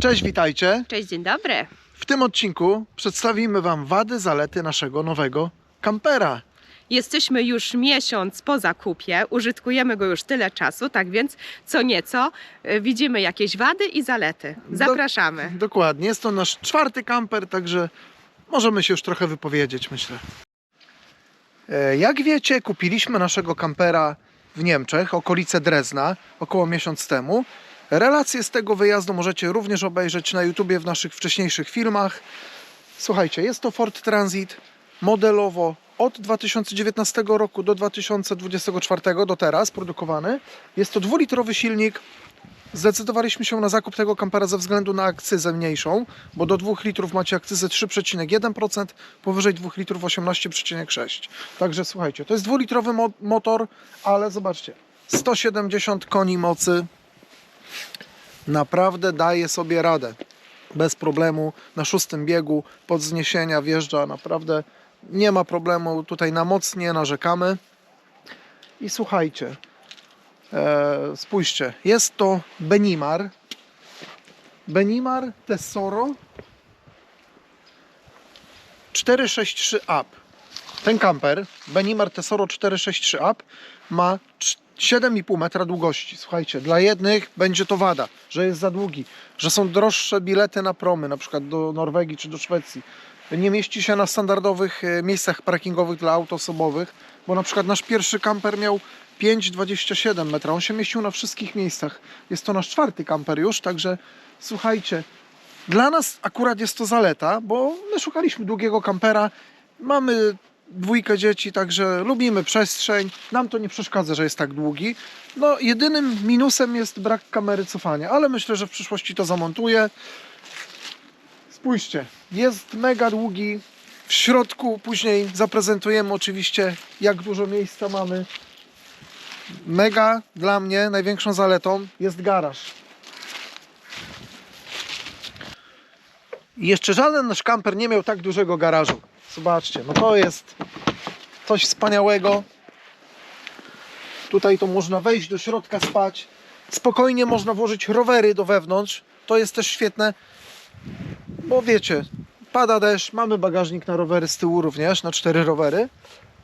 Cześć, witajcie. Cześć, dzień dobry. W tym odcinku przedstawimy Wam wady, zalety naszego nowego kampera. Jesteśmy już miesiąc po zakupie, użytkujemy go już tyle czasu, tak więc co nieco y, widzimy jakieś wady i zalety. Zapraszamy. Dokładnie, jest to nasz czwarty kamper, także możemy się już trochę wypowiedzieć, myślę. E, Jak wiecie, kupiliśmy naszego kampera w Niemczech, okolice Drezna, około miesiąc temu. Relacje z tego wyjazdu możecie również obejrzeć na YouTubie w naszych wcześniejszych filmach. Słuchajcie, jest to Ford Transit modelowo od 2019 roku do 2024 do teraz produkowany. Jest to dwulitrowy silnik. Zdecydowaliśmy się na zakup tego kampera ze względu na akcyzę mniejszą, bo do 2 litrów macie akcyzę 3,1%, powyżej 2 litrów 18,6%. Także słuchajcie, to jest dwulitrowy mo- motor, ale zobaczcie, 170 koni mocy, naprawdę daje sobie radę. Bez problemu, na szóstym biegu, pod zniesienia wjeżdża, naprawdę nie ma problemu, tutaj na moc nie narzekamy. I słuchajcie, e, spójrzcie, jest to Benimar, Benimar Tesoro 463 Up. Ten kamper, Benimar Tesoro 463 Up, ma 7,5 metra długości. Słuchajcie, dla jednych będzie to wada, że jest za długi, że są droższe bilety na promy, na przykład do Norwegii czy do Szwecji. Nie mieści się na standardowych e, miejscach parkingowych dla aut osobowych, bo na przykład nasz pierwszy kamper miał 5,27 metra. On się mieścił na wszystkich miejscach. Jest to nasz czwarty kamper już, także słuchajcie, dla nas akurat jest to zaleta, bo my szukaliśmy długiego kampera. Mamy dwójkę dzieci, także lubimy przestrzeń. Nam to nie przeszkadza, że jest tak długi. No, jedynym minusem jest brak kamery cofania, ale myślę, że w przyszłości to zamontuję. Spójrzcie, jest mega długi. W środku później zaprezentujemy oczywiście, jak dużo miejsca mamy. Mega dla mnie największą zaletą jest garaż. I jeszcze żaden nasz kamper nie miał tak dużego garażu. Zobaczcie, no to jest coś wspaniałego. Tutaj to można wejść do środka, spać. Spokojnie można włożyć rowery do wewnątrz. To jest też świetne, bo wiecie, pada deszcz, mamy bagażnik na rowery z tyłu również, na cztery rowery.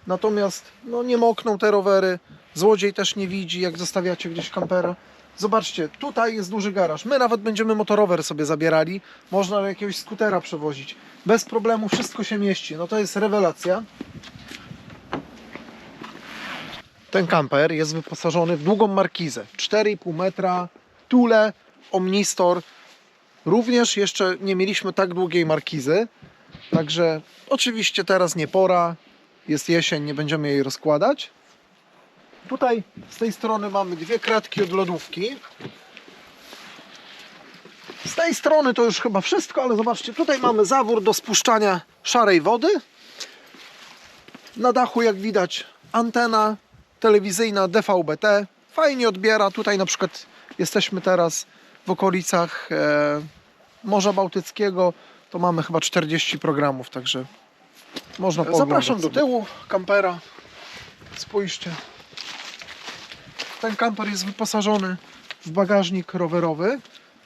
Natomiast no, nie mokną te rowery. Złodziej też nie widzi, jak zostawiacie gdzieś kampera. Zobaczcie, tutaj jest duży garaż. My nawet będziemy motorower sobie zabierali. Można jakiegoś skutera przewozić. Bez problemu wszystko się mieści. No to jest rewelacja. Ten kamper jest wyposażony w długą markizę. 4,5 metra, tule, omnistor. Również jeszcze nie mieliśmy tak długiej markizy. Także oczywiście teraz nie pora. Jest jesień, nie będziemy jej rozkładać. Tutaj z tej strony mamy dwie kratki od lodówki. Z tej strony to już chyba wszystko, ale zobaczcie, tutaj mamy zawór do spuszczania szarej wody. Na dachu, jak widać, antena telewizyjna DVB-T. Fajnie odbiera. Tutaj na przykład jesteśmy teraz w okolicach e, Morza Bałtyckiego. To mamy chyba 40 programów, także można pooglądać Zapraszam do tyłu kampera. Spójrzcie. Ten kamper jest wyposażony w bagażnik rowerowy,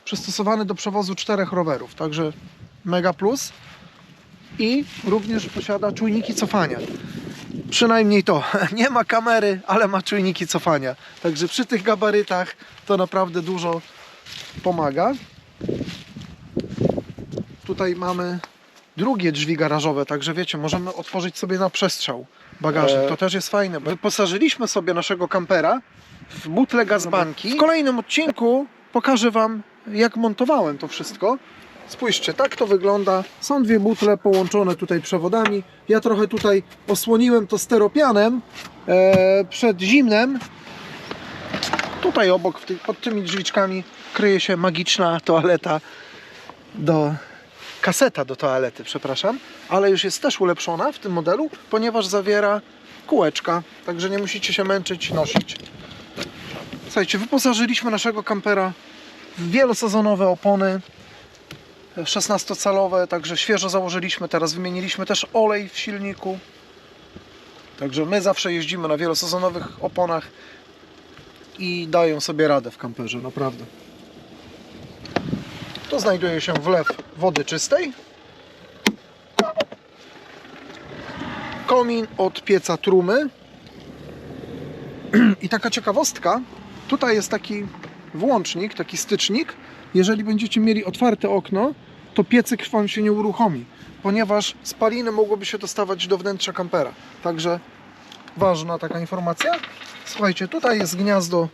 przystosowany do przewozu czterech rowerów, także mega plus. I również posiada czujniki cofania. Przynajmniej to. Nie ma kamery, ale ma czujniki cofania. Także przy tych gabarytach to naprawdę dużo pomaga. Tutaj mamy drugie drzwi garażowe, także wiecie, możemy otworzyć sobie na przestrzał bagażnik. Eee. To też jest fajne. bo Wyposażyliśmy sobie naszego kampera w butle gazbanki. W kolejnym odcinku pokażę Wam, jak montowałem to wszystko. Spójrzcie, tak to wygląda. Są dwie butle połączone tutaj przewodami. Ja trochę tutaj osłoniłem to steropianem e, przed zimnem. Tutaj obok, pod tymi drzwiczkami, kryje się magiczna toaleta do kaseta do toalety, przepraszam, ale już jest też ulepszona w tym modelu, ponieważ zawiera kółeczka, także nie musicie się męczyć nosić. Słuchajcie, wyposażyliśmy naszego kampera w wielosezonowe opony 16-calowe, także świeżo założyliśmy, teraz wymieniliśmy też olej w silniku. Także my zawsze jeździmy na wielosezonowych oponach i dają sobie radę w kamperze, naprawdę. Tu znajduje się wlew wody czystej. Komin od pieca trumy. I taka ciekawostka, tutaj jest taki włącznik, taki stycznik. Jeżeli będziecie mieli otwarte okno, to piecyk wam się nie uruchomi, ponieważ spaliny mogłyby się dostawać do wnętrza kampera. Także ważna taka informacja. Słuchajcie, tutaj jest gniazdo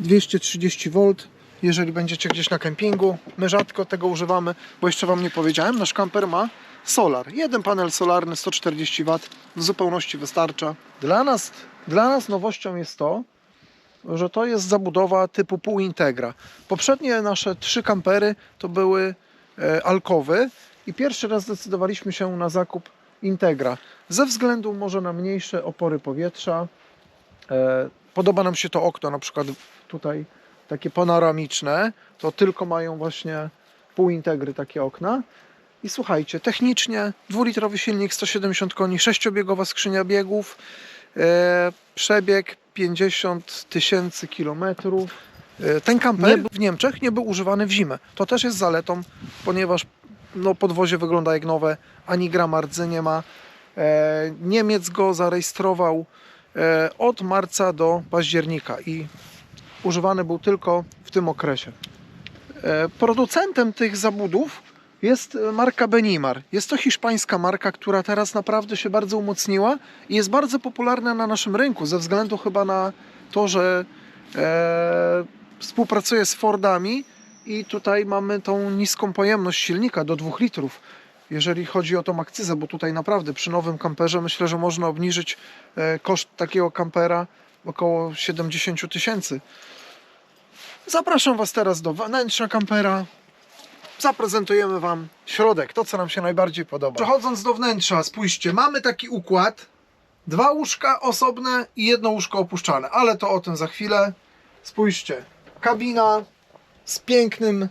230 V. Jeżeli będziecie gdzieś na kempingu, my rzadko tego używamy, bo jeszcze Wam nie powiedziałem, nasz kamper ma solar. Jeden panel solarny 140 W w zupełności wystarcza. Dla nas, dla nas nowością jest to, że to jest zabudowa typu półintegra. Poprzednie nasze trzy kampery to były e, alkowy i pierwszy raz zdecydowaliśmy się na zakup integra. Ze względu może na mniejsze opory powietrza. E, Podoba nam się to okno, na przykład tutaj takie panoramiczne, to tylko mają właśnie półintegry takie okna. I słuchajcie, technicznie dwulitrowy silnik 170 koni, sześciobiegowa skrzynia biegów, e, przebieg 50 tysięcy kilometrów. E, ten kamper w Niemczech nie był używany w zimę. To też jest zaletą, ponieważ no, podwozie wygląda jak nowe, ani grama rdzy nie ma. E, Niemiec go zarejestrował e, od marca do października i używany był tylko w tym okresie. E, Producentem tych zabudów jest e, marka Benimar. Jest to hiszpańska marka, która teraz naprawdę się bardzo umocniła i jest bardzo popularna na naszym rynku ze względu chyba na to, że e, współpracuje z Fordami i tutaj mamy tą niską pojemność silnika do 2 litrów. Jeżeli chodzi o tą akcyzę, bo tutaj naprawdę przy nowym kamperze myślę, że można obniżyć e, koszt takiego kampera około 70 tysięcy. Zapraszam Was teraz do wnętrza kampera. Zaprezentujemy Wam środek, to co nam się najbardziej podoba. Przechodząc do wnętrza, spójrzcie, mamy taki układ. Dwa łóżka osobne i jedno łóżko opuszczane, ale to o tym za chwilę. Spójrzcie, kabina z pięknym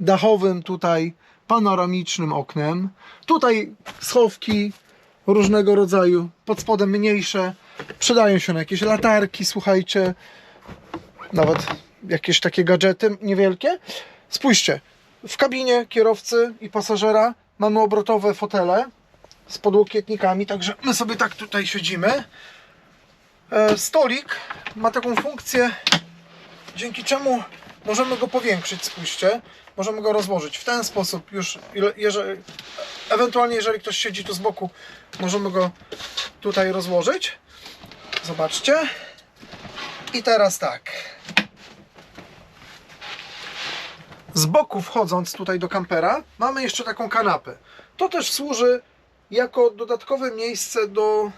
dachowym tutaj panoramicznym oknem. Tutaj schowki różnego rodzaju, pod spodem mniejsze. Przydają się na jakieś latarki, słuchajcie. Nawet jakieś takie gadżety niewielkie. Spójrzcie, w kabinie kierowcy i pasażera mamy obrotowe fotele z podłokietnikami, także my sobie tak tutaj siedzimy. E, Stolik ma taką funkcję, dzięki czemu możemy go powiększyć, spójrzcie. Możemy go rozłożyć w ten sposób już, jeżeli, ewentualnie jeżeli ktoś siedzi tu z boku, możemy go tutaj rozłożyć. Zobaczcie. I teraz tak. Z boku wchodząc tutaj do kampera, mamy jeszcze taką kanapę. To też służy jako dodatkowe miejsce do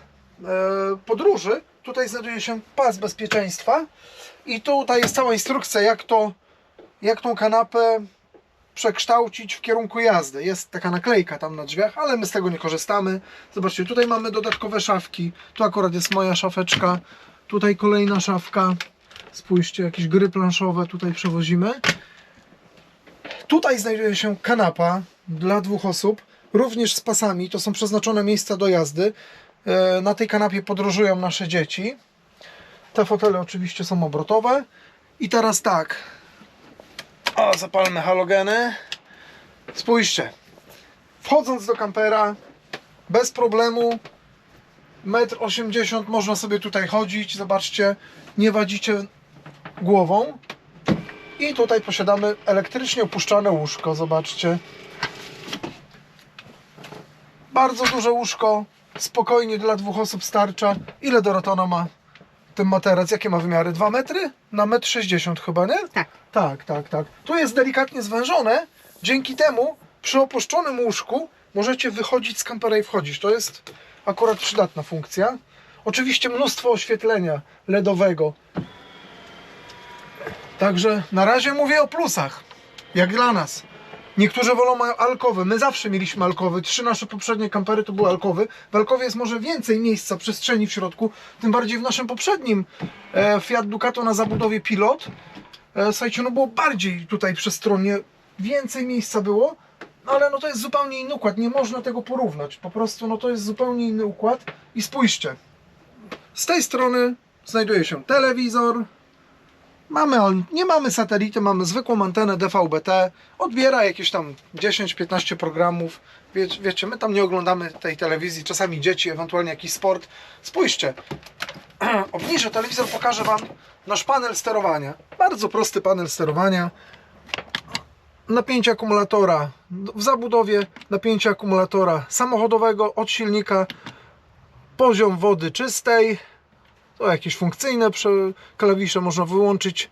e, podróży. Tutaj znajduje się pas bezpieczeństwa i tutaj jest cała instrukcja, jak to, jak tą kanapę przekształcić w kierunku jazdy. Jest taka naklejka tam na drzwiach, ale my z tego nie korzystamy. Zobaczcie, tutaj mamy dodatkowe szafki. Tu akurat jest moja szafeczka. Tutaj kolejna szafka. Spójrzcie, jakieś gry planszowe tutaj przewozimy. Tutaj znajduje się kanapa dla dwóch osób, również z pasami. To są przeznaczone miejsca do jazdy. E, Na tej kanapie podróżują nasze dzieci. Te fotele oczywiście są obrotowe. I teraz tak. O, zapalmy halogeny. Spójrzcie. Wchodząc do kampera, bez problemu, 1,80 m można sobie tutaj chodzić. Zobaczcie, nie wadzicie głową. I tutaj posiadamy elektrycznie opuszczane łóżko, zobaczcie. Bardzo duże łóżko, spokojnie dla dwóch osób starcza. Ile Dorotona ma ten materac? Jakie ma wymiary? 2 metry? Na 1,60 m chyba, nie? Tak. Tak, tak, tak. Tu jest delikatnie zwężone. Dzięki temu przy opuszczonym łóżku możecie wychodzić z kampera i wchodzić. To jest akurat przydatna funkcja. Oczywiście mnóstwo oświetlenia LEDowego. Także na razie mówię o plusach. Jak dla nas. Niektórzy wolą mają alkowy. My zawsze mieliśmy alkowy. Trzy nasze poprzednie kampery to były alkowy. W alkowie jest może więcej miejsca, przestrzeni w środku. Tym bardziej w naszym poprzednim e, Fiat Ducato na zabudowie Pilot. E, słuchajcie, no było bardziej tutaj przestronnie. Więcej miejsca było. No ale no to jest zupełnie inny układ. Nie można tego porównać. Po prostu no to jest zupełnie inny układ. I spójrzcie. Z tej strony znajduje się telewizor, Mamy, nie mamy satelity, mamy zwykłą antenę DVB-T. Odbiera jakieś tam 10-15 programów. Wie, wiecie, my tam nie oglądamy tej telewizji, czasami dzieci, ewentualnie jakiś sport. Spójrzcie, obniżę telewizor, pokażę Wam nasz panel sterowania. Bardzo prosty panel sterowania. Napięcie akumulatora w zabudowie, napięcie akumulatora samochodowego od silnika, poziom wody czystej, jakieś funkcyjne klawisze, można wyłączyć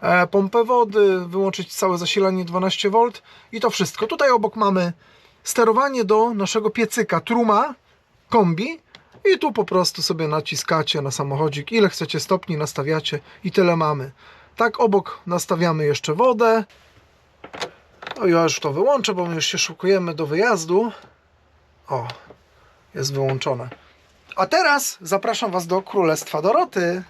e, pompę wody, wyłączyć całe zasilanie 12V i to wszystko. Tutaj obok mamy sterowanie do naszego piecyka Truma kombi i tu po prostu sobie naciskacie na samochodzik, ile chcecie stopni nastawiacie i tyle mamy. Tak obok nastawiamy jeszcze wodę. No ja już to wyłączę, bo my już się szukujemy do wyjazdu. O, jest wyłączone. A teraz zapraszam Was do Królestwa Doroty.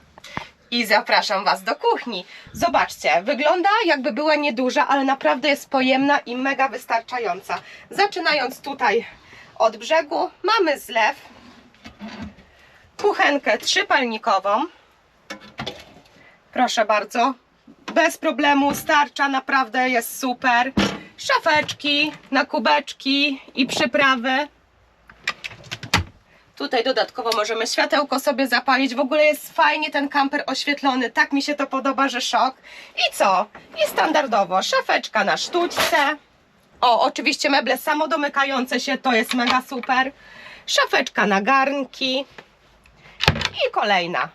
I zapraszam Was do kuchni. Zobaczcie, wygląda jakby była nieduża, ale naprawdę jest pojemna i mega wystarczająca. Zaczynając tutaj od brzegu, mamy zlew, kuchenkę trzypalnikową. Proszę bardzo, bez problemu starcza, naprawdę jest super. Szafeczki na kubeczki i przyprawy. Tutaj dodatkowo możemy światełko sobie zapalić. W ogóle jest fajnie ten kamper oświetlony. Tak mi się to podoba, że szok. I co? I standardowo szafeczka na sztućce. O, oczywiście meble samodomykające się, to jest mega super. Szafeczka na garnki. I kolejna.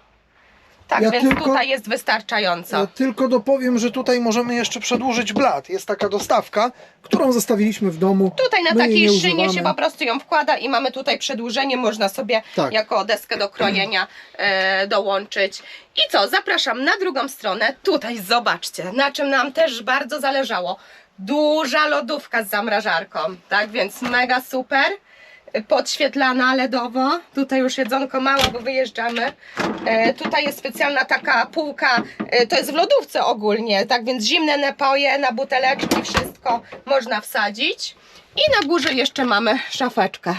Tak Ja więc tylko- tutaj jest wystarczająco. Ja tylko dopowiem, że tutaj możemy jeszcze przedłużyć blat. Jest taka dostawka, którą zostawiliśmy w domu. Tutaj na My takiej nie szynie się po prostu ją wkłada i mamy tutaj przedłużenie, można sobie Tak. jako deskę do krojenia e, dołączyć. I co, zapraszam na drugą stronę. Tutaj zobaczcie, na czym nam też bardzo zależało. Duża lodówka z zamrażarką, tak więc mega super. Podświetlana LEDowo. Tutaj już jedzonko małe, bo wyjeżdżamy. E, tutaj jest specjalna taka półka, e, to jest w lodówce ogólnie, tak więc zimne napoje na buteleczki, wszystko można wsadzić. I na górze jeszcze mamy szafeczkę.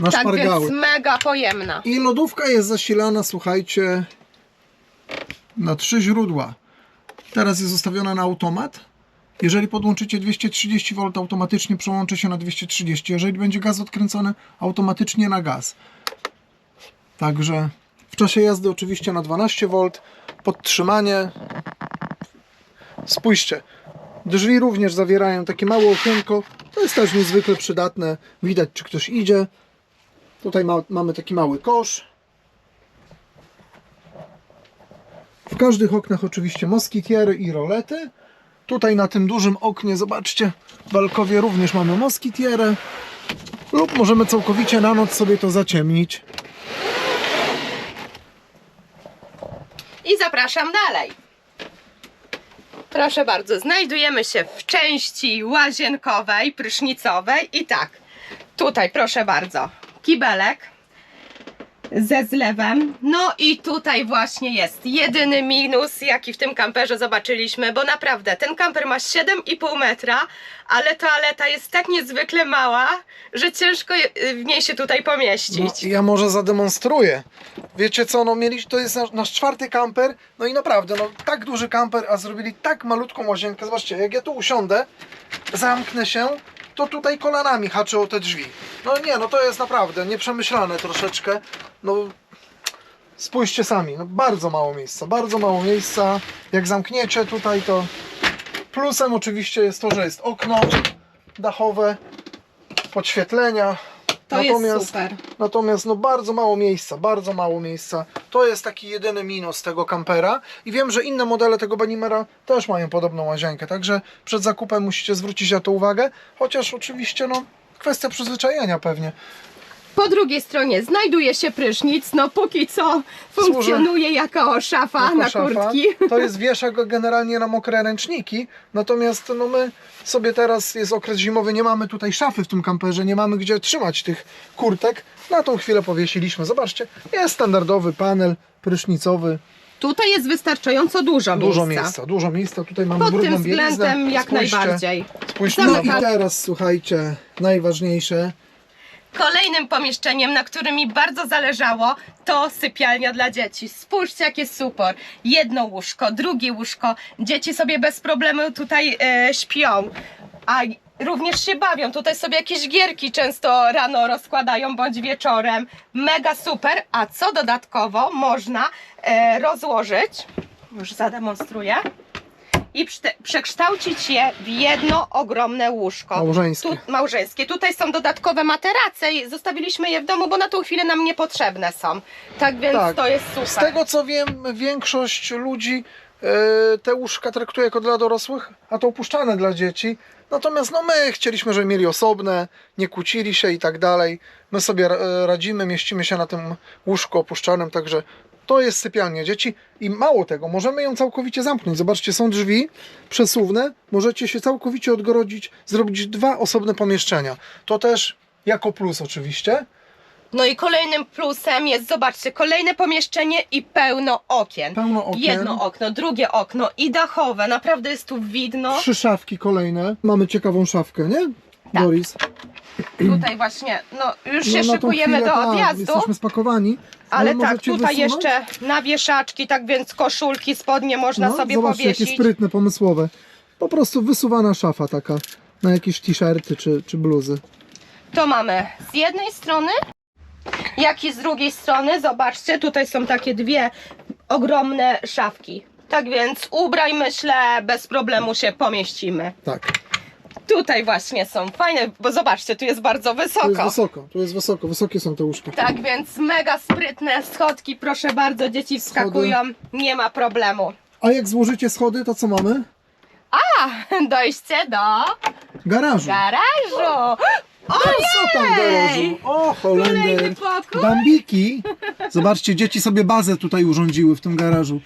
Na Tak szpargały. więc mega pojemna. I lodówka jest zasilana, słuchajcie, na trzy źródła. Teraz jest ustawiona na automat. Jeżeli podłączycie 230V, automatycznie przełączy się na 230. Jeżeli będzie gaz odkręcony, automatycznie na gaz. Także w czasie jazdy oczywiście na 12V, podtrzymanie. Spójrzcie, drzwi również zawierają takie małe okienko. To jest też niezwykle przydatne. Widać, czy ktoś idzie. Tutaj ma, mamy taki mały kosz. W każdych oknach oczywiście moskitiery i rolety. Tutaj na tym dużym oknie, zobaczcie, w balkowie również mamy moskitierę. Lub możemy całkowicie na noc sobie to zaciemnić. I zapraszam dalej. Proszę bardzo, znajdujemy się w części łazienkowej, prysznicowej i tak, tutaj proszę bardzo, kibelek ze zlewem. No i tutaj właśnie jest jedyny minus, jaki w tym kamperze zobaczyliśmy, bo naprawdę ten kamper ma 7,5 metra, ale toaleta jest tak niezwykle mała, że ciężko w niej się tutaj No, pomieścić. ja może zademonstruję. Wiecie co, no mieli, to jest nasz, nasz czwarty kamper, no i naprawdę, no tak duży kamper, a zrobili tak malutką łazienkę. Zobaczcie, jak ja tu usiądę, zamknę się, to tutaj kolanami haczę o te drzwi. No nie, no to jest naprawdę nieprzemyślane troszeczkę. No spójrzcie sami, no bardzo mało miejsca, bardzo mało miejsca. Jak zamkniecie tutaj, to plusem oczywiście jest to, że jest okno dachowe, podświetlenia. To jest super. Natomiast no bardzo mało miejsca, bardzo mało miejsca. To jest taki jedyny minus tego kampera. I wiem, że inne modele tego Banimera też mają podobną łazienkę, także przed zakupem musicie zwrócić na to uwagę. Chociaż oczywiście no kwestia przyzwyczajenia pewnie. Po drugiej stronie znajduje się prysznic, no póki co funkcjonuje jako szafa Jako na szafa. kurtki. To jest wieszak generalnie na mokre ręczniki. Natomiast no my sobie teraz jest okres zimowy, nie mamy tutaj szafy w tym kamperze, nie mamy gdzie trzymać tych kurtek. Na tą chwilę powiesiliśmy. Zobaczcie, jest standardowy panel prysznicowy. Tutaj jest wystarczająco dużo, Dużo miejsca. dużo miejsca. Tutaj mamy Pod brudną tym względem bieliznę. jak Spójrzcie, najbardziej. Spójrzcie. No i Zamykam. teraz słuchajcie, najważniejsze. Kolejnym pomieszczeniem, na którym mi bardzo zależało, to sypialnia dla dzieci. Spójrzcie, jakie super. Jedno łóżko, drugie łóżko. Dzieci sobie bez problemu tutaj e, śpią. A również się bawią. Tutaj sobie jakieś gierki często rano rozkładają bądź wieczorem. Mega super. A co dodatkowo można e, rozłożyć, już zademonstruję, i przekształcić je w jedno ogromne łóżko. Małżeńskie. Tu, małżeńskie. Tutaj są dodatkowe materace i zostawiliśmy je w domu, bo na tą chwilę nam niepotrzebne są. Tak więc Tak. to jest super. Z tego co wiem, większość ludzi e, te łóżka traktuje jako dla dorosłych, a to opuszczane dla dzieci. Natomiast no my chcieliśmy, żeby mieli osobne, nie kłócili się i tak dalej. My sobie radzimy, mieścimy się na tym łóżku opuszczanym, także to jest sypialnia dzieci i mało tego, możemy ją całkowicie zamknąć. Zobaczcie, są drzwi przesuwne, możecie się całkowicie odgrodzić, zrobić dwa osobne pomieszczenia. To też jako plus oczywiście. No i kolejnym plusem jest, zobaczcie, kolejne pomieszczenie i pełno okien. Pełno okien. Jedno okno, drugie okno i dachowe. Naprawdę jest tu widno. Trzy szafki kolejne. Mamy ciekawą szafkę, nie? Tak. Doris. Tutaj właśnie, no już się No, na tą szykujemy chwilę, do tak, odjazdu. Jesteśmy spakowani. Ale tak, tutaj wysunąć? jeszcze na wieszaczki, tak więc koszulki, spodnie można no, sobie zobaczcie, powiesić. jakie sprytne, pomysłowe. Po prostu wysuwana szafa taka na jakieś t-shirty czy, czy bluzy. To mamy z jednej strony, jak i z drugiej strony. Zobaczcie, tutaj są takie dwie ogromne szafki. Tak więc ubraj, myślę, bez problemu się pomieścimy. Tak, Tutaj właśnie są fajne, bo zobaczcie, tu jest bardzo tu jest wysoko. wysoko, tu jest wysoko, wysokie są te łóżka. Tak więc mega sprytne schodki, proszę bardzo, dzieci wskakują, nie ma problemu. A jak złożycie schody, to co mamy? Dojście do Garażu. garażu. A co tam w garażu? O, Kolejny Holender. pokój. Bambiki. Zobaczcie, dzieci sobie bazę tutaj urządziły w tym garażu.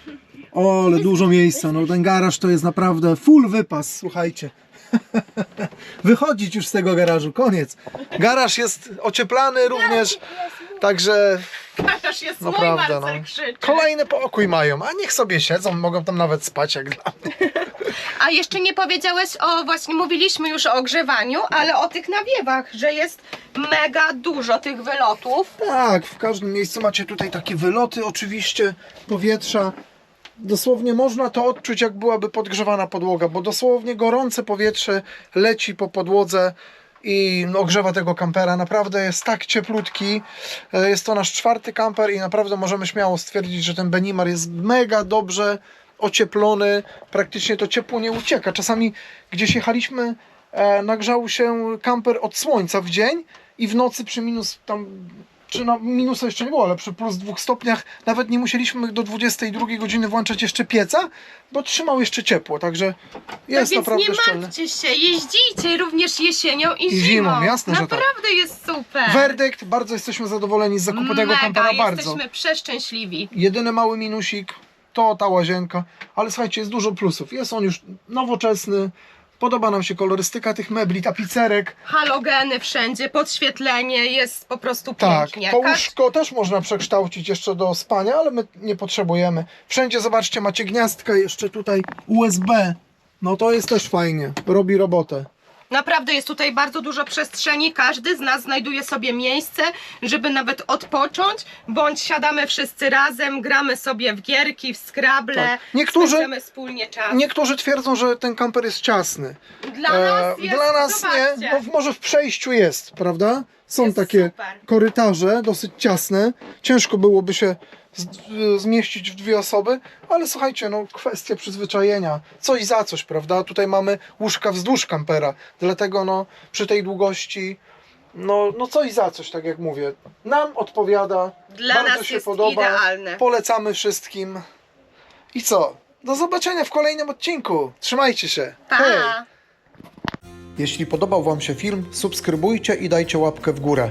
O, ale dużo miejsca. No ten garaż to jest naprawdę full wypas, słuchajcie. Wychodzić już z tego garażu, koniec. Garaż jest ocieplany również, także Garaż jest naprawdę Marcel no. krzyczy. Kolejny pokój mają, a niech sobie siedzą, mogą tam nawet spać jak dla mnie. A jeszcze nie powiedziałeś o, właśnie mówiliśmy już o ogrzewaniu, ale o tych nawiewach, że jest mega dużo tych wylotów. Tak, w każdym miejscu macie tutaj takie wyloty oczywiście powietrza. Dosłownie można to odczuć, jak byłaby podgrzewana podłoga, bo dosłownie gorące powietrze leci po podłodze i ogrzewa tego kampera. Naprawdę jest tak cieplutki. E, Jest to nasz czwarty kamper i naprawdę możemy śmiało stwierdzić, że ten Benimar jest mega dobrze ocieplony. Praktycznie to ciepło nie ucieka. Czasami gdzieś jechaliśmy, e, nagrzał się kamper od słońca w dzień i w nocy przy minus tam czy no minusa jeszcze nie było, ale przy plus dwóch stopniach nawet nie musieliśmy do 22 godziny włączać jeszcze pieca, bo trzymał jeszcze ciepło, także jest tak więc naprawdę nie szczelny. martwcie się, jeździcie również jesienią i, I zimą, jasne, że tak. Naprawdę jest super. Werdykt, bardzo jesteśmy zadowoleni z zakupu tego Mega, kampera, bardzo. jesteśmy przeszczęśliwi. Jedyny mały minusik to ta łazienka, ale słuchajcie, jest dużo plusów. Jest on już nowoczesny, podoba nam się kolorystyka tych mebli, tapicerek. Halogeny wszędzie, podświetlenie, jest po prostu Tak, pięknie. to Każ- łóżko też można przekształcić jeszcze do spania, ale my nie potrzebujemy. Wszędzie zobaczcie, macie gniazdka jeszcze tutaj USB. No to jest też fajnie, robi robotę. Naprawdę jest tutaj bardzo dużo przestrzeni. Każdy z nas znajduje sobie miejsce, żeby nawet odpocząć, bądź siadamy wszyscy razem, gramy sobie w gierki, w skrable, Tak. Niektórzy- spędzamy wspólnie czas. Niektórzy twierdzą, że ten kamper jest ciasny. Dla nas E, jest, Dla nas nie, w- może w przejściu jest, prawda? Są Jest takie super. korytarze dosyć ciasne. Ciężko byłoby się z, zmieścić w dwie osoby, ale słuchajcie, no kwestia przyzwyczajenia. Coś za coś, prawda? Tutaj mamy łóżka wzdłuż kampera, dlatego no przy tej długości no, no coś za coś, tak jak mówię. Nam odpowiada, Dla bardzo nas się jest podoba. idealne. Polecamy wszystkim. I co? Do zobaczenia w kolejnym odcinku. Trzymajcie się. Pa! Hej! Jeśli podobał Wam się film, subskrybujcie i dajcie łapkę w górę.